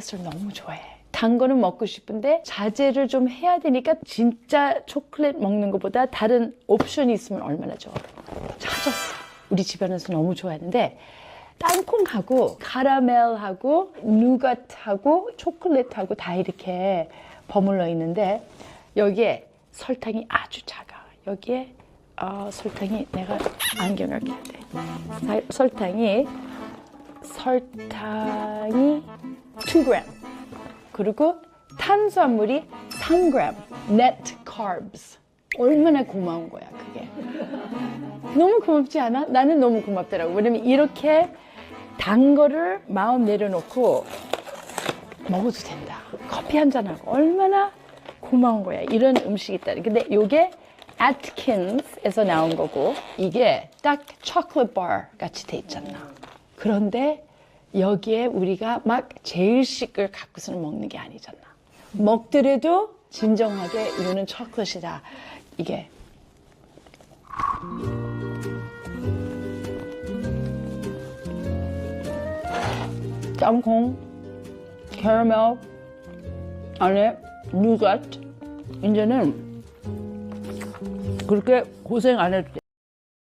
초콜릿을 너무 좋아해. 단 거는 먹고 싶은데 자제를 좀 해야 되니까 진짜 초콜릿 먹는 것보다 다른 옵션이 있으면 얼마나 좋아. 찾았어. 우리 집안에서 너무 좋아하는데 땅콩하고 카라멜하고 누갓하고 초콜릿하고 다 이렇게 버물러 있는데 여기에 설탕이 아주 작아. 여기에 어, 설탕이 내가 안경을 껴야 돼. 살- 설탕이 설탕이 2g 그리고 탄수화물이 3g net carbs. 얼마나 고마운 거야 그게. 너무 고맙지 않아? 나는 너무 고맙더라고. 왜냐면 이렇게 단 거를 마음 내려놓고 먹어도 된다. 커피 한 잔하고. 얼마나 고마운 거야. 이런 음식이 있다. 근데 이게 아트킨스에서 나온 거고 이게 딱 초콜릿 바 같이 돼 있잖아. 그런데 여기에 우리가 막 제일식 을 갖고서는 먹는 게 아니잖아. 먹더라도 진정하게 이거는 초콜릿이다. 이게 땅콩, 캐러멜, 안에 누갓. 이제는 그렇게 고생 안 해도 돼.